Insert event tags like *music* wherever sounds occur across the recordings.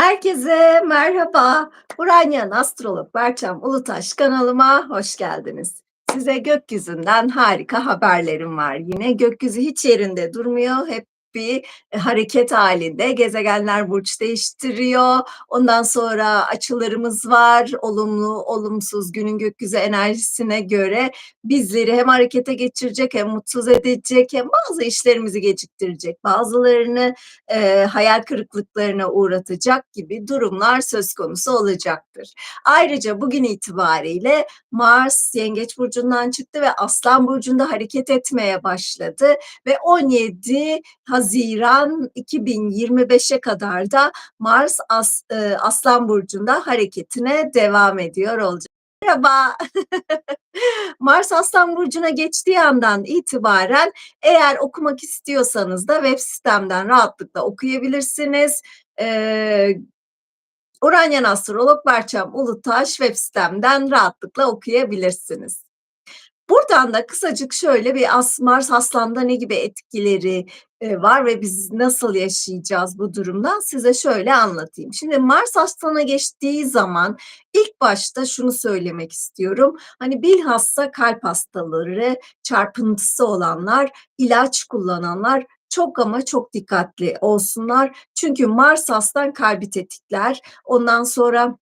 Herkese merhaba. Uranyen Astrolog Berçem Ulutaş kanalıma hoş geldiniz. Size gökyüzünden harika haberlerim var. Yine gökyüzü hiç yerinde durmuyor. Hep bir e, hareket halinde. Gezegenler burç değiştiriyor. Ondan sonra açılarımız var. Olumlu, olumsuz günün gökyüzü enerjisine göre bizleri hem harekete geçirecek hem mutsuz edecek hem bazı işlerimizi geciktirecek. Bazılarını e, hayal kırıklıklarına uğratacak gibi durumlar söz konusu olacaktır. Ayrıca bugün itibariyle Mars Yengeç Burcu'ndan çıktı ve Aslan Burcu'nda hareket etmeye başladı ve 17 Haziran 2025'e kadar da Mars As, e, Aslan Burcu'nda hareketine devam ediyor olacak. Merhaba. *laughs* Mars Aslan Burcu'na geçtiği andan itibaren eğer okumak istiyorsanız da web sistemden rahatlıkla okuyabilirsiniz. Ee, Uranyen Astrolog Berçem Ulutaş web sistemden rahatlıkla okuyabilirsiniz. Buradan da kısacık şöyle bir Mars Aslan'da ne gibi etkileri e, var ve biz nasıl yaşayacağız bu durumdan size şöyle anlatayım. Şimdi Mars Aslan'a geçtiği zaman ilk başta şunu söylemek istiyorum. Hani bilhassa kalp hastaları, çarpıntısı olanlar, ilaç kullananlar çok ama çok dikkatli olsunlar. Çünkü Mars Aslan kalbi tetikler. Ondan sonra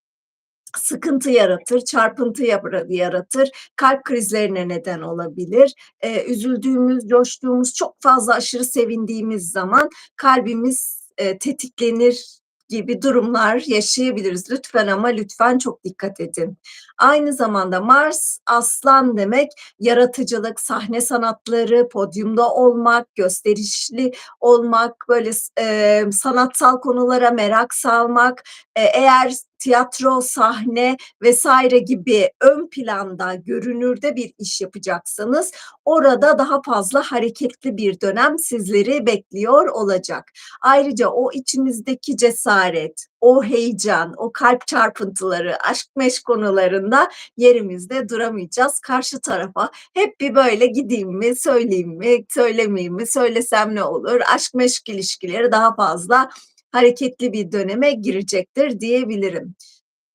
sıkıntı yaratır, çarpıntı yaratır, kalp krizlerine neden olabilir. Ee, üzüldüğümüz, coştuğumuz, çok fazla aşırı sevindiğimiz zaman kalbimiz e, tetiklenir gibi durumlar yaşayabiliriz. Lütfen ama lütfen çok dikkat edin. Aynı zamanda Mars aslan demek yaratıcılık, sahne sanatları, podyumda olmak, gösterişli olmak, böyle e, sanatsal konulara merak salmak. E, eğer tiyatro, sahne vesaire gibi ön planda, görünürde bir iş yapacaksanız orada daha fazla hareketli bir dönem sizleri bekliyor olacak. Ayrıca o içimizdeki cesaret, o heyecan, o kalp çarpıntıları, aşk meşk konularında yerimizde duramayacağız. Karşı tarafa hep bir böyle gideyim mi, söyleyeyim mi, söylemeyeyim mi, söylesem ne olur? Aşk meşk ilişkileri daha fazla hareketli bir döneme girecektir diyebilirim.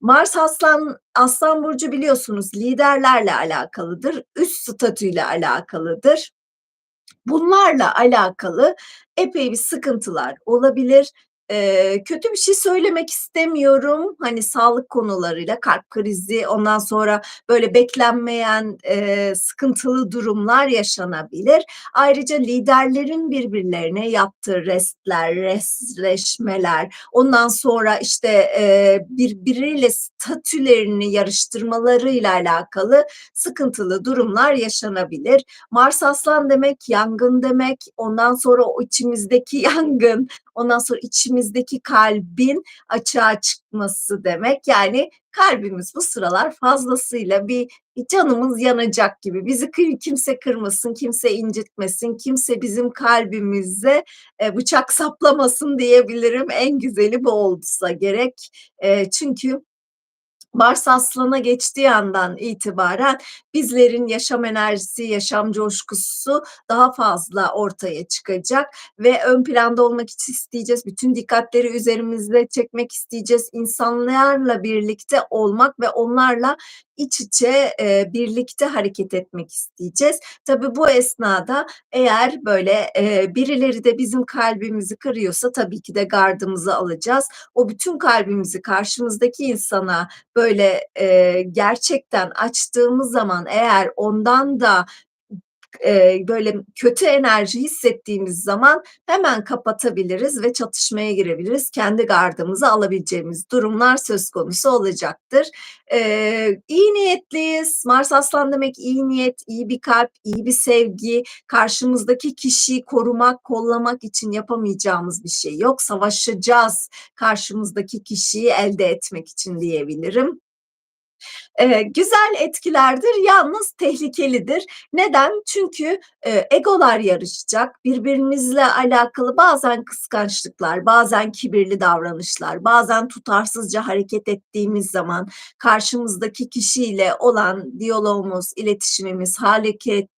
Mars Aslan Aslan burcu biliyorsunuz liderlerle alakalıdır, üst statüyle alakalıdır. Bunlarla alakalı epey bir sıkıntılar olabilir kötü bir şey söylemek istemiyorum. Hani sağlık konularıyla kalp krizi ondan sonra böyle beklenmeyen e, sıkıntılı durumlar yaşanabilir. Ayrıca liderlerin birbirlerine yaptığı restler, restleşmeler ondan sonra işte e, birbiriyle statülerini yarıştırmalarıyla alakalı sıkıntılı durumlar yaşanabilir. Mars Aslan demek yangın demek ondan sonra o içimizdeki *laughs* yangın ondan sonra içimiz kalbimizdeki kalbin açığa çıkması demek. Yani kalbimiz bu sıralar fazlasıyla bir canımız yanacak gibi. Bizi kimse kırmasın, kimse incitmesin, kimse bizim kalbimize e, bıçak saplamasın diyebilirim. En güzeli bu olsa gerek. E, çünkü Mars Aslan'a geçtiği andan itibaren bizlerin yaşam enerjisi, yaşam coşkusu daha fazla ortaya çıkacak ve ön planda olmak isteyeceğiz. Bütün dikkatleri üzerimizde çekmek isteyeceğiz. İnsanlarla birlikte olmak ve onlarla iç içe e, birlikte hareket etmek isteyeceğiz. Tabii bu esnada eğer böyle e, birileri de bizim kalbimizi kırıyorsa tabii ki de gardımızı alacağız. O bütün kalbimizi karşımızdaki insana böyle e, gerçekten açtığımız zaman eğer ondan da e, böyle kötü enerji hissettiğimiz zaman hemen kapatabiliriz ve çatışmaya girebiliriz. Kendi gardımızı alabileceğimiz durumlar söz konusu olacaktır. E, iyi niyetliyiz. Mars Aslan demek iyi niyet, iyi bir kalp, iyi bir sevgi. Karşımızdaki kişiyi korumak, kollamak için yapamayacağımız bir şey yok. Savaşacağız karşımızdaki kişiyi elde etmek için diyebilirim. Eee, güzel etkilerdir, yalnız tehlikelidir. Neden? Çünkü, eee, egolar yarışacak. Birbirimizle alakalı bazen kıskançlıklar, bazen kibirli davranışlar, bazen tutarsızca hareket ettiğimiz zaman karşımızdaki kişiyle olan diyalogumuz, iletişimimiz, hareket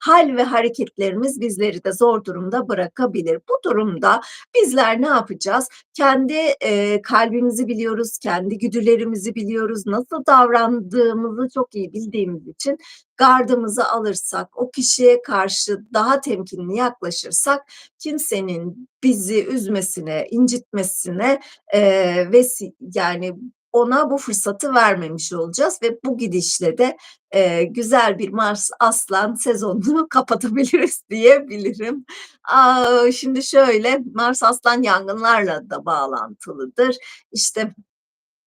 hal ve hareketlerimiz bizleri de zor durumda bırakabilir. Bu durumda bizler ne yapacağız? Kendi, eee, kalbimizi biliyoruz, kendi güdülerimizi biliyoruz, nasıl davrandığımızı çok iyi bildiğimiz için gardımızı alırsak, o kişiye karşı daha temkinli yaklaşırsak kimsenin bizi üzmesine, incitmesine, eee, vesi yani ona bu fırsatı vermemiş olacağız ve bu gidişle de, eee, güzel bir Mars Aslan sezonunu *laughs* kapatabiliriz diyebilirim. Aaa, şimdi şöyle, Mars Aslan yangınlarla da bağlantılıdır. İşte,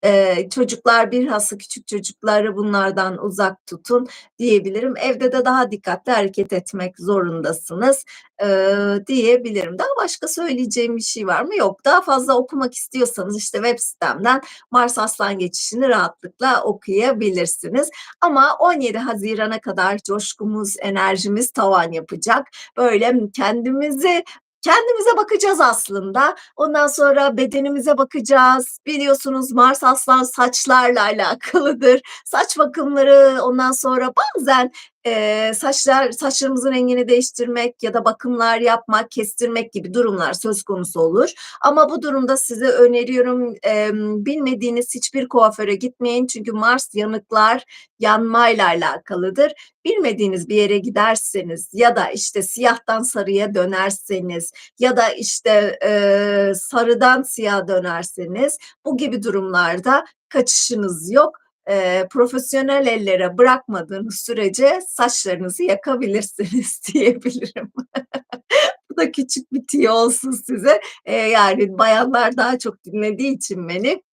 eee, çocuklar bilhassa küçük çocukları bunlardan uzak tutun diyebilirim. Evde de daha dikkatli hareket etmek zorundasınız, eee, diyebilirim. Daha başka söyleyeceğim bir şey var mı? Yok. Daha fazla okumak istiyorsanız, işte, web sitemden Mars Aslan geçişini rahatlıkla okuyabilirsiniz. Ama 17 Haziran'a kadar coşkumuz, enerjimiz tavan yapacak. Böyle kendimizi kendimize bakacağız aslında. Ondan sonra bedenimize bakacağız. Biliyorsunuz Mars Aslan saçlarla alakalıdır. Saç bakımları, ondan sonra bazen, eee, saçlar saçlarımızın rengini değiştirmek ya da bakımlar yapmak, kestirmek gibi durumlar söz konusu olur. Ama bu durumda size öneriyorum, emm, bilmediğiniz hiçbir kuaföre gitmeyin. Çünkü Mars yanıklar, yanmayla alakalıdır. Bilmediğiniz bir yere giderseniz ya da, işte, siyahtan sarıya dönerseniz ya da, işte, eee, sarıdan siyaha dönerseniz bu gibi durumlarda kaçışınız yok. Eee, profesyonel ellere bırakmadığınız sürece saçlarınızı yakabilirsiniz *laughs* diyebilirim. Bu da küçük bir tüyo olsun size. Eee, yani bayanlar daha çok dinlediği için beni,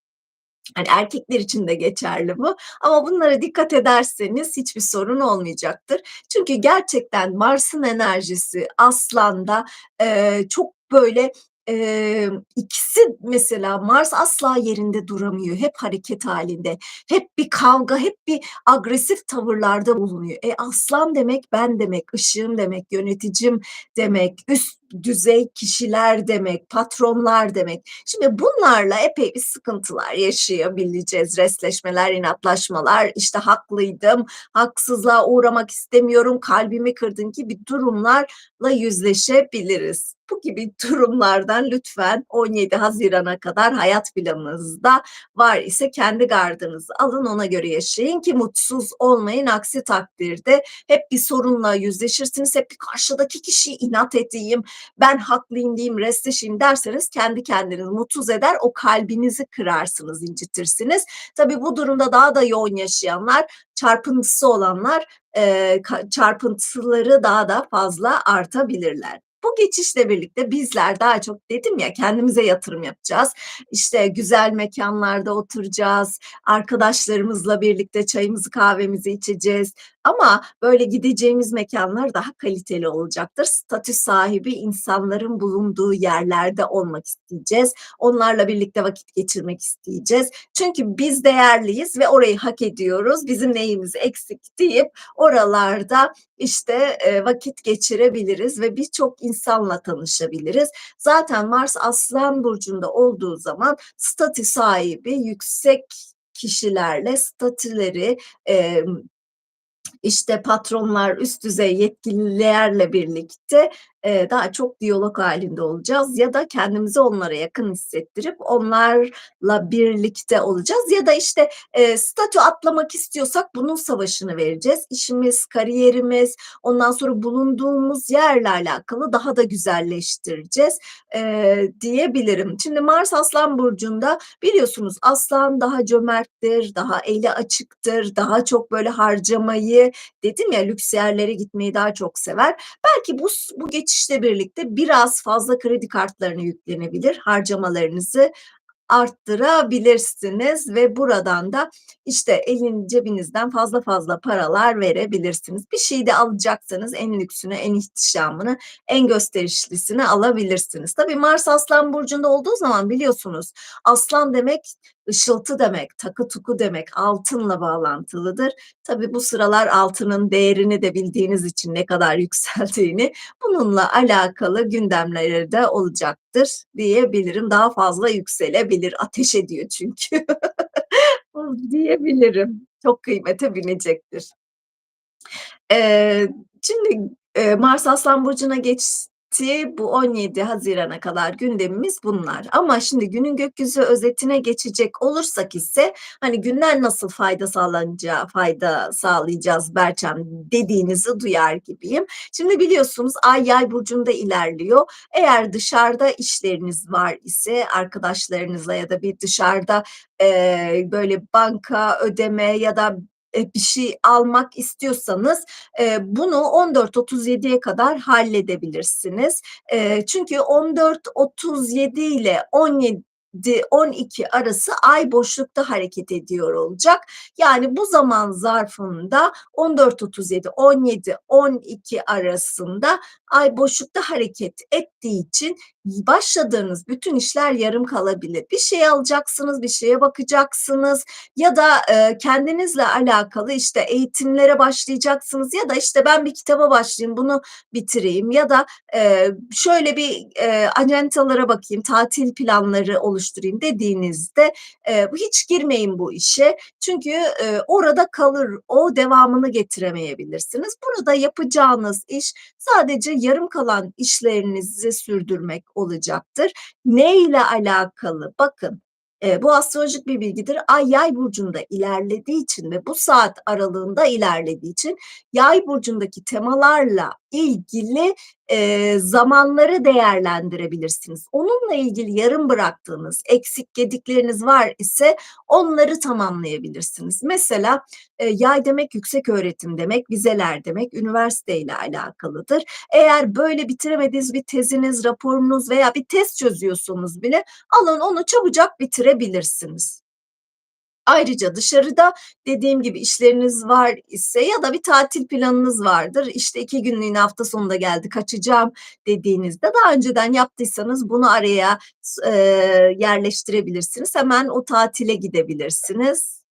hani, erkekler için de geçerli bu ama bunlara dikkat ederseniz hiçbir sorun olmayacaktır. Çünkü gerçekten Mars'ın enerjisi Aslan'da, eee, çok böyle, emm, ikisi mesela Mars asla yerinde duramıyor. Hep hareket hâlinde, hep bir kavga, hep bir agresif tavırlarda bulunuyor. E, Aslan demek ben demek, ışığım demek, yöneticim demek, üst düzey kişiler demek, patronlar demek. Şimdi bunlarla epey bir sıkıntılar yaşayabileceğiz. Restleşmeler, inatlaşmalar, işte, haklıydım, haksızlığa uğramak istemiyorum, kalbimi kırdın gibi durumlarla yüzleşebiliriz. Bu gibi durumlardan lütfen 17 Haziran'a kadar hayat planınızda var ise kendi gardınızı alın, ona göre yaşayın ki mutsuz olmayın. Aksi takdirde hep bir sorunla yüzleşirsiniz, hep bir karşıdaki kişiye inat edeyim, ben haklıyım diyeyim, restleşeyim derseniz kendi kendinizi mutsuz eder, o kalbinizi kırarsınız, incitirsiniz. Tabii bu durumda daha da yoğun yaşayanlar, çarpıntısı olanlar, ka çarpıntıları daha da fazla artabilirler. Bu geçişle birlikte bizler daha çok dedim ya kendimize yatırım yapacağız. İşte, güzel mekânlarda oturacağız, arkadaşlarımızla birlikte çayımızı, kahvemizi içeceğiz ama böyle gideceğimiz mekânlar daha kaliteli olacaktır. Statü sahibi insanların bulunduğu yerlerde olmak isteyeceğiz. Onlarla birlikte vakit geçirmek isteyeceğiz. Çünkü biz değerliyiz ve orayı hak ediyoruz. Bizim neyimiz eksik deyip oralarda, işte, eee, vakit geçirebiliriz ve birçok insanla tanışabiliriz. Zaten Mars Aslan burcunda olduğu zaman statü sahibi yüksek kişilerle statüleri, emm, işte, patronlar, üst düzey yetkililerle birlikte, eee, daha çok diyalog hâlinde olacağız ya da kendimizi onlara yakın hissettirip onlarla birlikte olacağız ya da, işte, eee, statü atlamak istiyorsak bunun savaşını vereceğiz. İşimiz, kariyerimiz, ondan sonra bulunduğumuz yerle alakalı daha da güzelleştireceğiz, eee, diyebilirim. Şimdi Mars Aslan burcunda biliyorsunuz Aslan daha cömerttir, daha eli açıktır, daha çok böyle harcamayı, dedim ya lüks yerlere gitmeyi daha çok sever. Belki bu bu geçişle birlikte biraz fazla kredi kartlarına yüklenebilir, harcamalarınızı arttırabilirsiniz ve buradan da, işte, elin cebinizden fazla fazla paralar verebilirsiniz. Bir şey de alacaksanız en lüksünü, en ihtişamını, en gösterişlisini alabilirsiniz. Tabii Mars Aslan burcunda olduğu zaman biliyorsunuz aslan demek ışıltı demek, takı tuku demek, altınla bağlantılıdır. Tabii bu sıralar altının değerini de bildiğiniz için ne kadar *laughs* yükseldiğini bununla alakalı gündemleri de olacaktır diyebilirim. Daha fazla yükselebilir. Ateş ediyor çünkü. *laughs* diyebilirim. Çok kıymete binecektir. Eee, şimdi, Mars Aslan burcuna geçti. Bu 17 Haziran'a kadar gündemimiz bunlar. Ama şimdi günün gökyüzü özetine geçecek olursak ise hani günden nasıl fayda sağlanacağı, fayda sağlayacağız Berçem dediğinizi duyar gibiyim. Şimdi biliyorsunuz Ay Yay burcunda ilerliyor. Eğer dışarıda işleriniz var ise arkadaşlarınızla ya da bir dışarıda eee, böyle banka, ödeme ya da e, bir şey almak istiyorsanız e, bunu 14.37'ye kadar halledebilirsiniz. E, çünkü 14.37 ile 17 12 arası ay boşlukta hareket ediyor olacak. Yani bu zaman zarfında 14.37, 17, 12 arasında ay boşlukta hareket ettiği için başladığınız bütün işler yarım kalabilir. Bir şey alacaksınız, bir şeye bakacaksınız ya da e, kendinizle alakalı işte eğitimlere başlayacaksınız ya da işte ben bir kitaba başlayayım, bunu bitireyim ya da e, şöyle bir e, ajantalara bakayım, tatil planları oluşturayım dediğinizde e, hiç girmeyin bu işe. Çünkü e, orada kalır, o devamını getiremeyebilirsiniz. Burada yapacağınız iş sadece yarım kalan işlerinizi sürdürmek olacaktır. Ne ile alakalı? Bakın e, bu astrolojik bir bilgidir. Ay yay burcunda ilerlediği için ve bu saat aralığında ilerlediği için yay burcundaki temalarla ilgili e, zamanları değerlendirebilirsiniz. Onunla ilgili yarım bıraktığınız, eksik gedikleriniz var ise onları tamamlayabilirsiniz. Mesela e, yay demek yüksek öğretim demek, vizeler demek, üniversite ile alakalıdır. Eğer böyle bitiremediğiniz bir teziniz, raporunuz veya bir test çözüyorsunuz bile alın onu çabucak bitirebilirsiniz. Ayrıca dışarıda dediğim gibi işleriniz var ise ya da bir tatil planınız vardır. İşte iki günlüğüne hafta sonunda geldi kaçacağım dediğinizde daha önceden yaptıysanız bunu araya e, yerleştirebilirsiniz. Hemen o tatile gidebilirsiniz.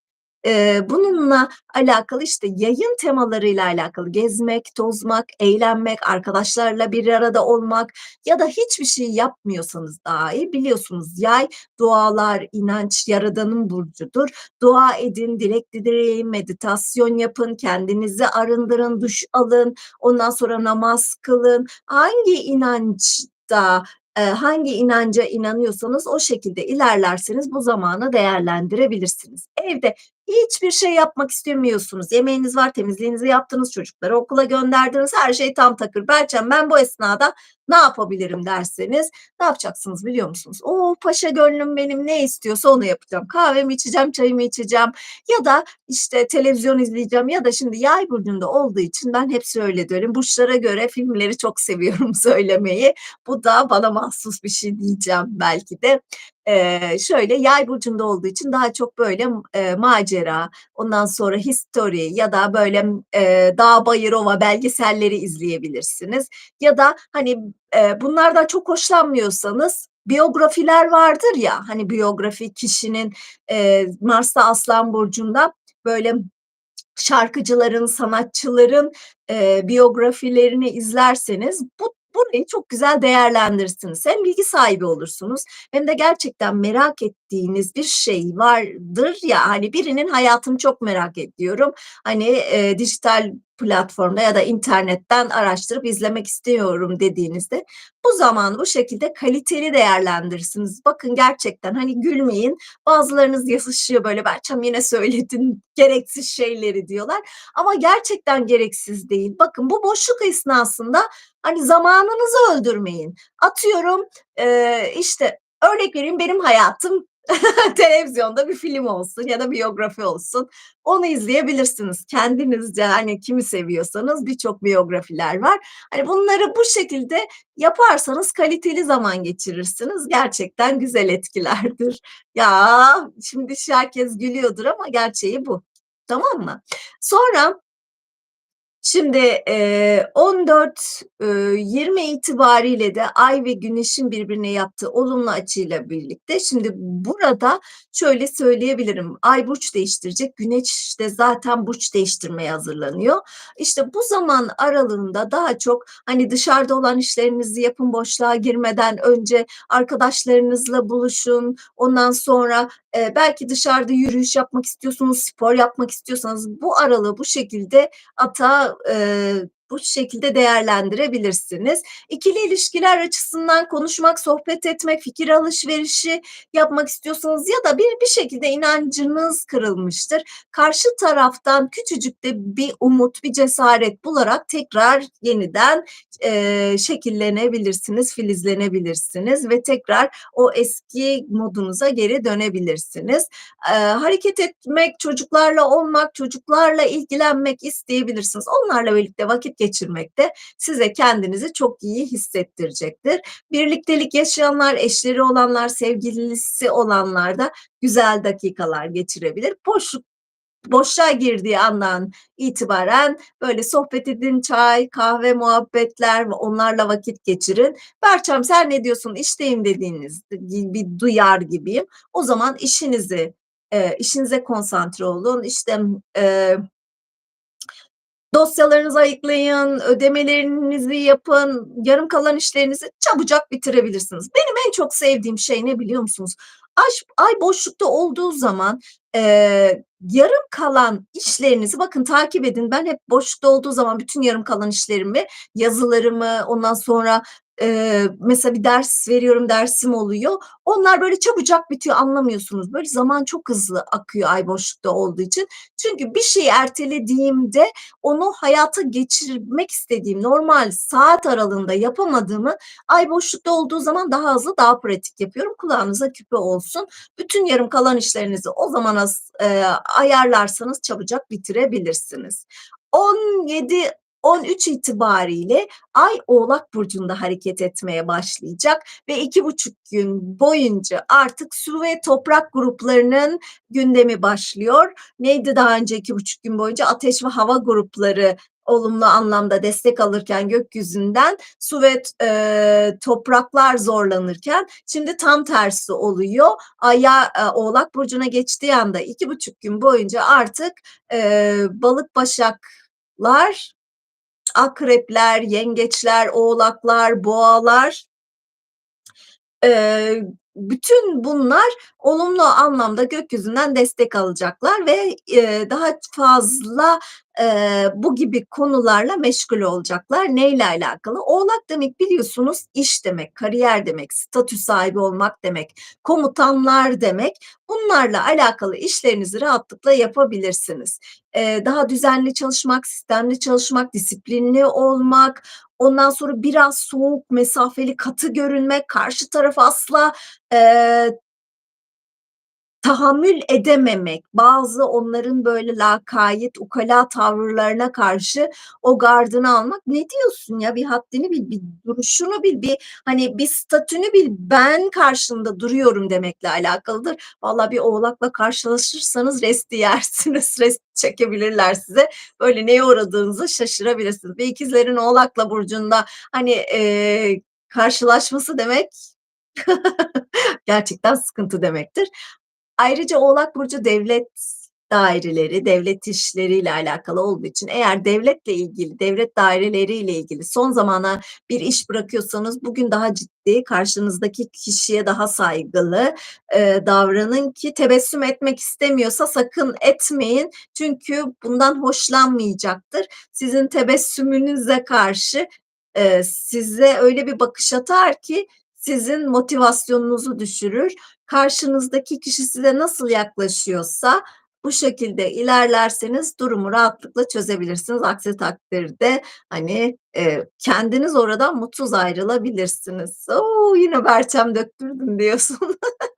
Bununla alakalı işte yayın temalarıyla alakalı gezmek, tozmak, eğlenmek, arkadaşlarla bir arada olmak ya da hiçbir şey yapmıyorsanız dahi biliyorsunuz yay dualar, inanç yaradanın burcudur. Dua edin, dilek dileyin, meditasyon yapın, kendinizi arındırın, duş alın, ondan sonra namaz kılın. Hangi inançta hangi inanca inanıyorsanız o şekilde ilerlerseniz bu zamanı değerlendirebilirsiniz. Evde hiçbir şey yapmak istemiyorsunuz. Yemeğiniz var, temizliğinizi yaptınız, çocukları okula gönderdiniz, her şey tam takır. Belçem ben bu esnada ne yapabilirim derseniz ne yapacaksınız biliyor musunuz? O paşa gönlüm benim ne istiyorsa onu yapacağım. Kahvemi içeceğim, çayımı içeceğim ya da işte televizyon izleyeceğim ya da şimdi yay burcunda olduğu için ben hep öyle diyorum. Burçlara göre filmleri çok seviyorum *laughs* söylemeyi. Bu da bana mahsus bir şey diyeceğim belki de. Ee, şöyle yay burcunda olduğu için daha çok böyle e, macera, ondan sonra history ya da böyle e, dağ bayır belgeselleri izleyebilirsiniz. Ya da hani e, bunlardan çok hoşlanmıyorsanız biyografiler vardır ya hani biyografi kişinin e, Mars'ta Aslan Burcu'nda böyle şarkıcıların, sanatçıların e, biyografilerini izlerseniz bu burayı çok güzel değerlendirirsiniz. Hem bilgi sahibi olursunuz hem de gerçekten merak ettiğiniz bir şey vardır ya hani birinin hayatını çok merak ediyorum. Hani e, dijital platformda ya da internetten araştırıp izlemek istiyorum dediğinizde bu zamanı bu şekilde kaliteli değerlendirirsiniz. Bakın gerçekten hani gülmeyin. Bazılarınız yazışıyor böyle Berçem yine söyledin *laughs* gereksiz şeyleri diyorlar. Ama gerçekten gereksiz değil. Bakın bu boşluk esnasında hani zamanınızı öldürmeyin. Atıyorum e, işte örnek vereyim benim hayatım *laughs* televizyonda bir film olsun ya da biyografi olsun. Onu izleyebilirsiniz. Kendinizce hani kimi seviyorsanız birçok biyografiler var. Hani bunları bu şekilde yaparsanız kaliteli zaman geçirirsiniz. Gerçekten güzel etkilerdir. *laughs* Ya şimdi herkes gülüyordur ama gerçeği bu. Tamam mı? Sonra Şimdi, eee, 14, 20 itibariyle de Ay ve Güneş'in birbirine yaptığı olumlu açıyla birlikte şimdi burada şöyle söyleyebilirim: Ay burç değiştirecek, Güneş de zaten burç değiştirmeye hazırlanıyor. İşte, bu zaman aralığında daha çok, hani, dışarıda olan işlerinizi yapın, boşluğa girmeden önce arkadaşlarınızla buluşun. Ondan sonra, eee, belki dışarıda yürüyüş yapmak istiyorsunuz, spor yapmak istiyorsanız bu aralığı bu şekilde ata eee, bu şekilde değerlendirebilirsiniz. İkili ilişkiler açısından konuşmak, sohbet etmek, fikir alışverişi yapmak istiyorsanız ya da bir bir şekilde inancınız kırılmıştır. Karşı taraftan küçücük de bir umut, bir cesaret bularak tekrar yeniden, eee, şekillenebilirsiniz, filizlenebilirsiniz ve tekrar o eski modunuza geri dönebilirsiniz. Eee, hareket etmek, çocuklarla olmak, çocuklarla ilgilenmek isteyebilirsiniz. Onlarla birlikte vakit geçirmek de size kendinizi çok iyi hissettirecektir. Birliktelik yaşayanlar, eşleri olanlar, sevgilisi olanlar da güzel dakikalar geçirebilir. Boşluk boşluğa girdiği andan itibaren böyle sohbet edin, çay, kahve, muhabbetler ve onlarla vakit geçirin. "Berçem sen ne diyorsun, işteyim." dediğiniz gibi duyar gibiyim. O zaman işinizi, eee, işinize konsantre olun. İşte, eee dosyalarınızı ayıklayın, ödemelerinizi yapın, yarım kalan işlerinizi çabucak bitirebilirsiniz. Benim en çok sevdiğim şey ne biliyor musunuz? Aş Ay boşlukta olduğu zaman, eee, yarım kalan işlerinizi bakın takip edin. Ben hep boşlukta olduğu zaman bütün yarım kalan işlerimi, yazılarımı, ondan sonra, eee, mesela bir ders veriyorum, dersim oluyor. Onlar böyle çabucak bitiyor, anlamıyorsunuz. Böyle zaman çok hızlı akıyor Ay boşlukta olduğu için. Çünkü bir şeyi ertelediğimde onu hayata geçirmek istediğim normal saat aralığında yapamadığımı Ay boşlukta olduğu zaman daha hızlı, daha pratik yapıyorum. Kulağınıza küpe olsun. Bütün yarım kalan işlerinizi o zamana s eee, ayarlarsanız çabucak bitirebilirsiniz. 17-13 itibariyle Ay Oğlak burcunda hareket etmeye başlayacak ve 2,5 gün boyunca artık su ve toprak gruplarının gündemi başlıyor. Neydi daha önce 2,5 gün boyunca? Ateş ve hava grupları olumlu anlamda destek alırken gökyüzünden su ve eee, topraklar zorlanırken şimdi tam tersi oluyor. Ay ya eee, Oğlak burcuna geçtiği anda 2,5 gün boyunca artık, eee, Balık, Başaklar, Akrepler, Yengeçler, Oğlaklar, Boğalar eee, bütün bunlar olumlu anlamda gökyüzünden destek alacaklar ve, eee, daha fazla, eee, bu gibi konularla meşgul olacaklar. Neyle alakalı? Oğlak demek biliyorsunuz iş demek, kariyer demek, statü sahibi olmak demek, komutanlar demek. Bunlarla alakalı işlerinizi rahatlıkla yapabilirsiniz. Eee, daha düzenli çalışmak, sistemli çalışmak, disiplinli olmak, ondan sonra biraz soğuk, mesafeli, katı görünmek, karşı tarafı asla, eee tahammül edememek, bazı onların böyle lakayt, ukala tavırlarına karşı o gardını almak. "Ne diyorsun ya? Bir haddini bil, bir duruşunu bil, bir, hani, bir statünü bil, ben karşında duruyorum." demekle alakalıdır. Vallahi bir Oğlak'la karşılaşırsanız resti yersiniz, *laughs* rest çekebilirler size. Böyle neye uğradığınızı şaşırabilirsiniz ve ikizlerin Oğlak burcunda, hani, eee, karşılaşması demek *laughs* gerçekten sıkıntı demektir. Ayrıca Oğlak burcu devlet daireleri, devlet işleriyle alakalı olduğu için eğer devletle ilgili, devlet daireleriyle ilgili son zamana bir iş bırakıyorsanız bugün daha ciddi, karşınızdaki kişiye daha saygılı, eee, davranın ki tebessüm etmek istemiyorsa sakın etmeyin. Çünkü bundan hoşlanmayacaktır. Sizin tebessümünüze karşı, eee, size öyle bir bakış atar ki sizin motivasyonunuzu düşürür. Karşınızdaki kişi size nasıl yaklaşıyorsa bu şekilde ilerlerseniz durumu rahatlıkla çözebilirsiniz. Aksi takdirde, hani, eee, kendiniz oradan mutsuz ayrılabilirsiniz. "O, yine Berçem döktürdün." diyorsun. *laughs*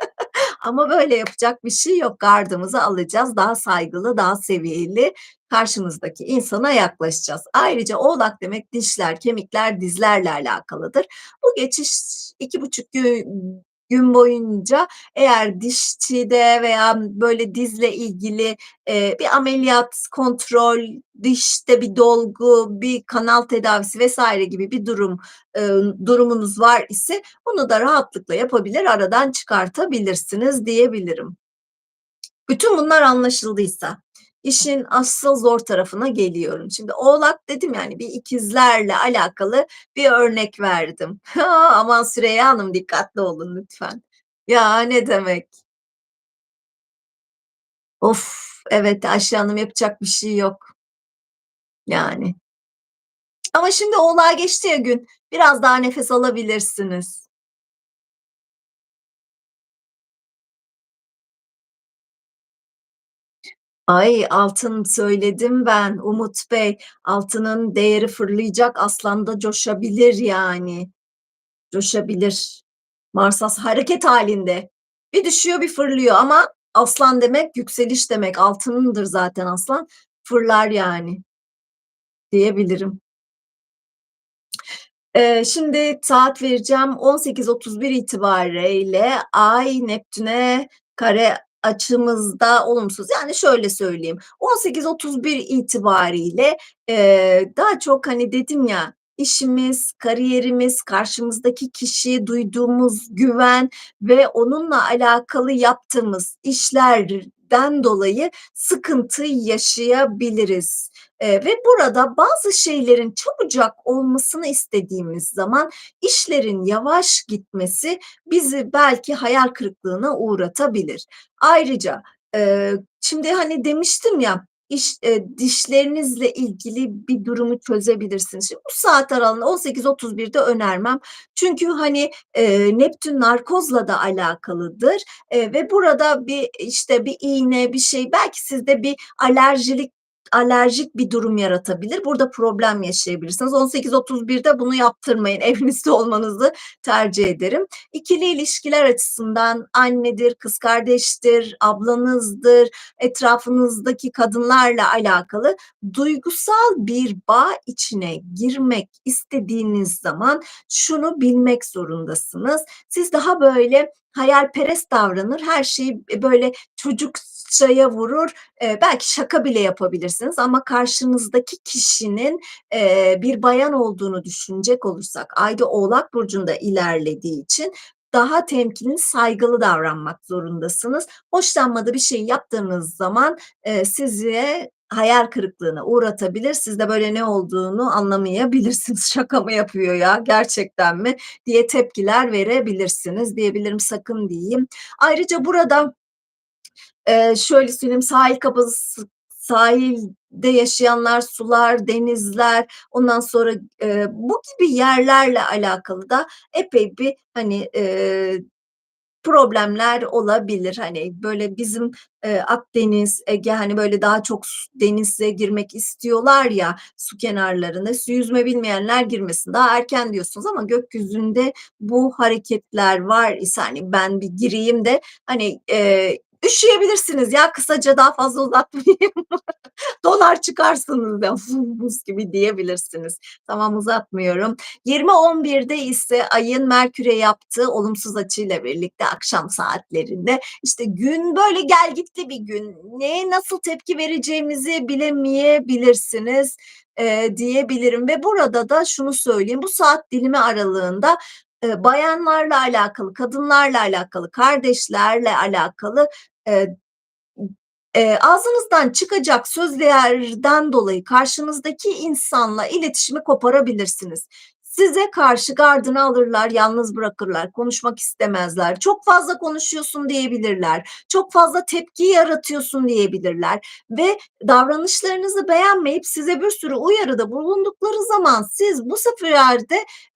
Ama böyle yapacak bir şey yok. Gardımızı alacağız. Daha saygılı, daha seviyeli karşımızdaki insana yaklaşacağız. Ayrıca Oğlak demek dişler, kemikler, dizlerle alakalıdır. Bu geçiş 2,5 gün gün boyunca eğer dişçide veya böyle dizle ilgili, eee, bir ameliyat, kontrol, dişte bir dolgu, bir kanal tedavisi vs. gibi bir durum, ııı, durumunuz var ise bunu da rahatlıkla yapabilir, aradan çıkartabilirsiniz diyebilirim. Bütün bunlar anlaşıldıysa işin asıl zor tarafına geliyorum. Şimdi Oğlak dedim ya, hani, bir ikizlerle alakalı bir örnek verdim. *laughs* Aman Süreyya Hanım dikkatli olun lütfen. Ya, ne demek. Of! Evet, Ayşe Hanım yapacak bir şey yok. Yani. Ama şimdi Oğlak'a geçti ya gün, biraz daha nefes alabilirsiniz. Ay, altın söyledim ben Umut Bey. Altının değeri fırlayacak, Aslan'da coşabilir yani. Coşabilir. Marsas hareket hâlinde. Bir düşüyor, bir fırlıyor ama Aslan demek yükseliş demek. Altınındır zaten Aslan. Fırlar yani. Diyebilirim. Eee, şimdi saat vereceğim. 18.31 itibariyle Ay Neptün'e kare açımızda olumsuz. Yani şöyle söyleyeyim, 18.31 itibariyle, eee, daha çok, hani, dedim ya, işimiz, kariyerimiz, karşımızdaki kişiye duyduğumuz güven ve onunla alakalı yaptığımız işlerden dolayı sıkıntı yaşayabiliriz. Eee, ve burada bazı şeylerin çabucak olmasını istediğimiz zaman işlerin yavaş gitmesi bizi belki hayal kırıklığına uğratabilir. Ayrıca, eee, şimdi, hani, demiştim ya, iş eee, dişlerinizle ilgili bir durumu çözebilirsiniz. Şimdi bu saat aralığında 18.31'de önermem. Çünkü, hani, eee, Neptün narkozla da alakalıdır, eee, ve burada bir, işte, bir iğne, bir şey, belki sizde bir alerjilik alerjik bir durum yaratabilir. Burada problem yaşayabilirsiniz. 18.31'de bunu yaptırmayın. *laughs* Evinizde olmanızı tercih ederim. İkili ilişkiler açısından annedir, kız kardeştir, ablanızdır, etrafınızdaki kadınlarla alakalı duygusal bir bağ içine girmek istediğiniz zaman şunu bilmek zorundasınız. Siz daha böyle hayalperest davranır, her şeyi, e, böyle çocukçaya vurur, eee, belki şaka bile yapabilirsiniz ama karşınızdaki kişinin, eee, bir bayan olduğunu düşünecek olursak, Ay da Oğlak burcunda ilerlediği için daha temkinli, saygılı davranmak zorundasınız. Hoşlanmadığı bir şeyi yaptığınız zaman, eee, sizi hayal kırıklığına uğratabilir. Siz de böyle ne olduğunu anlamayabilirsiniz. *laughs* "Şaka mı yapıyor ya, gerçekten mi?" diye tepkiler verebilirsiniz diyebilirim, sakın diyeyim. Ayrıca burada, eee, şöyle söyleyeyim, sahil kapısı sahilde yaşayanlar, sular, denizler, ondan sonra, eee, bu gibi yerlerle alakalı da epey bir, hani, eee, problemler olabilir. Hani, böyle bizim, eee, Akdeniz, Ege, hani, böyle daha çok denize girmek istiyorlar ya, su kenarlarına. Su yüzme bilmeyenler girmesin. Daha erken diyorsunuz ama gökyüzünde bu hareketler var ise, hani, ben bir gireyim de, hani, eee, üşüyebilirsiniz ya, kısaca daha fazla uzatmayayım. *laughs* Donar çıkarsınız ya, *laughs* buz gibi diyebilirsiniz. Tamam, uzatmıyorum. 20.11'de ise Ay'ın Merkür'e yaptığı olumsuz açıyla birlikte akşam saatlerinde, işte, gün böyle gelgitli bir gün. Neye nasıl tepki vereceğinizi bilemeyebilirsiniz, eee, diyebilirim ve burada da şunu söyleyeyim, bu saat dilimi aralığında, bayanlarla alakalı, kadınlarla alakalı, kardeşlerle alakalı, eee, eee, ağzınızdan çıkacak sözlerden dolayı karşınızdaki insanla iletişimi koparabilirsiniz. Size karşı gardını alırlar, yalnız bırakırlar, konuşmak istemezler. "Çok fazla konuşuyorsun." diyebilirler. "Çok fazla tepki yaratıyorsun." diyebilirler ve davranışlarınızı beğenmeyip size bir sürü uyarıda bulundukları zaman siz bu sefer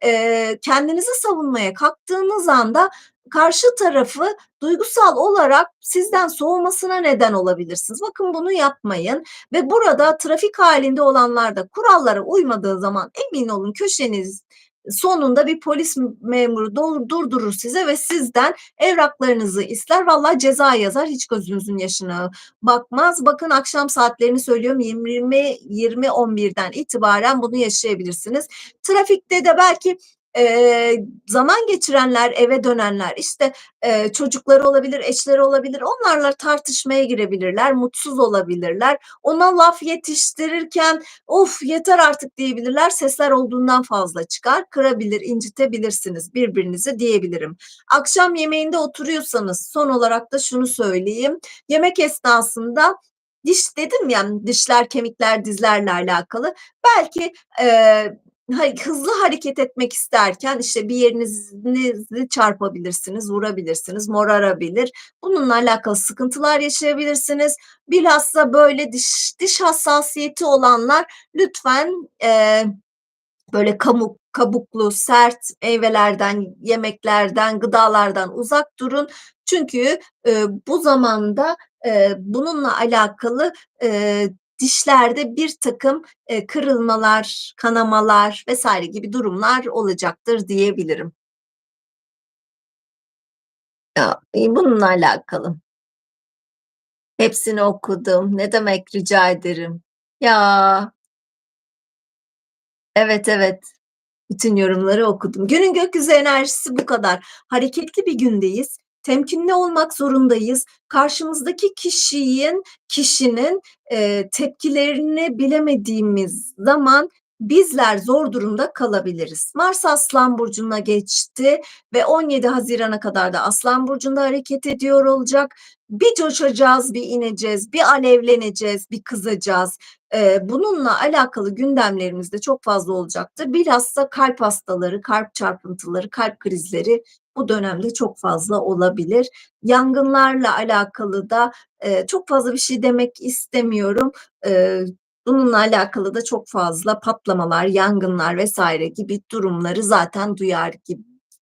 eee, kendinizi savunmaya kalktığınız anda karşı tarafı duygusal olarak sizden soğumasına neden olabilirsiniz. Bakın bunu yapmayın ve burada trafik hâlinde olanlar da kurallara uymadığı zaman emin olun köşeniz sonunda bir polis memuru dur durdurur sizi ve sizden evraklarınızı ister, vallahi ceza yazar, hiç gözünüzün yaşına bakmaz. Bakın akşam saatlerini söylüyorum, 20.20.11'den itibaren bunu yaşayabilirsiniz. Trafikte de belki eee, zaman geçirenler, eve dönenler, işte, eee, çocukları olabilir, eşleri olabilir, onlarla tartışmaya girebilirler, mutsuz olabilirler. Ona laf yetiştirirken, "Of, yeter artık!" diyebilirler. Sesler olduğundan fazla çıkar, kırabilir, incitebilirsiniz birbirinizi diyebilirim. Akşam yemeğinde oturuyorsanız son olarak da şunu söyleyeyim. Yemek esnasında diş dedim ya, dişler, kemikler, dizlerle alakalı. Belki, ha hızlı hareket etmek isterken, işte, bir yerinizi çarpabilirsiniz, vurabilirsiniz, morarabilir. Bununla alakalı sıkıntılar yaşayabilirsiniz. Bilhassa böyle diş diş hassasiyeti olanlar lütfen, eee, böyle kamuk kabuklu, sert meyvelerden, yemeklerden, gıdalardan uzak durun. Çünkü, eee, bu zamanda, eee, bununla alakalı, eee, dişlerde birtakım, eee, kırılmalar, kanamalar vs. gibi durumlar olacaktır diyebilirim. Ya, iii, bununla alakalı. Hepsini okudum. Ne demek, rica ederim. Ya! Evet, evet. Bütün yorumları okudum. Günün gökyüzü enerjisi bu kadar. Hareketli bir gündeyiz. Temkinli olmak zorundayız. Karşımızdaki kişinin kişinin, eee, tepkilerini bilemediğimiz zaman bizler zor durumda kalabiliriz. Mars Aslan burcuna geçti ve 17 Haziran'a kadar da Aslan burcunda hareket ediyor olacak. Bir coşacağız, bir ineceğiz, bir alevleneceğiz, bir kızacağız. Eee, bununla alakalı gündemlerimiz de çok fazla olacaktır. Bilhassa kalp hastaları, kalp çarpıntıları, kalp krizleri bu dönemde çok fazla olabilir. Yangınlarla alakalı da, eee, çok fazla bir şey demek istemiyorum. Eee, bununla alakalı da çok fazla patlamalar, yangınlar vs. gibi durumları zaten duyar gib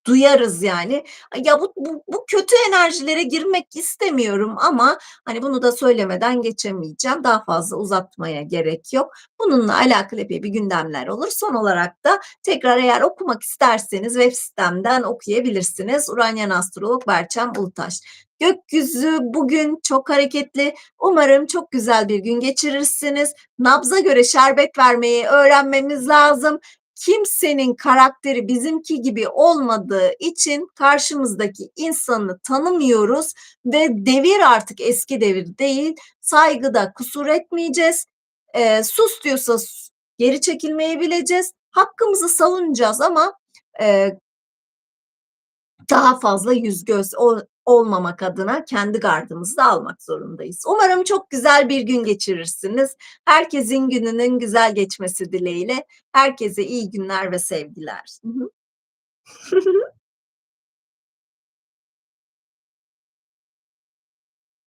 duyarız yani. Ya, bu bu bu kötü enerjilere girmek istemiyorum ama, hani, bunu da söylemeden geçemeyeceğim. Daha fazla uzatmaya gerek yok. Bununla alakalı epey bir gündemler olur. Son olarak da tekrar eğer okumak isterseniz web sitemden okuyabilirsiniz. Uranyen astrolog Berçem Ulutaş. Gökyüzü bugün çok hareketli. Umarım çok güzel bir gün geçirirsiniz. Nabza göre şerbet vermeyi öğrenmemiz lazım. Kimsenin karakteri bizimki gibi olmadığı için karşımızdaki insanı tanımıyoruz ve devir artık eski devir değil. Saygıda kusur etmeyeceğiz. Eee, sus diyorsa geri çekilmeyi bileceğiz. Hakkımızı savunacağız ama, eee daha fazla yüz göz ol olmamak adına kendi gardımızı da almak zorundayız. Umarım çok güzel bir gün geçirirsiniz. Herkesin gününün güzel geçmesi dileğiyle. Herkese iyi günler ve sevgiler. *laughs*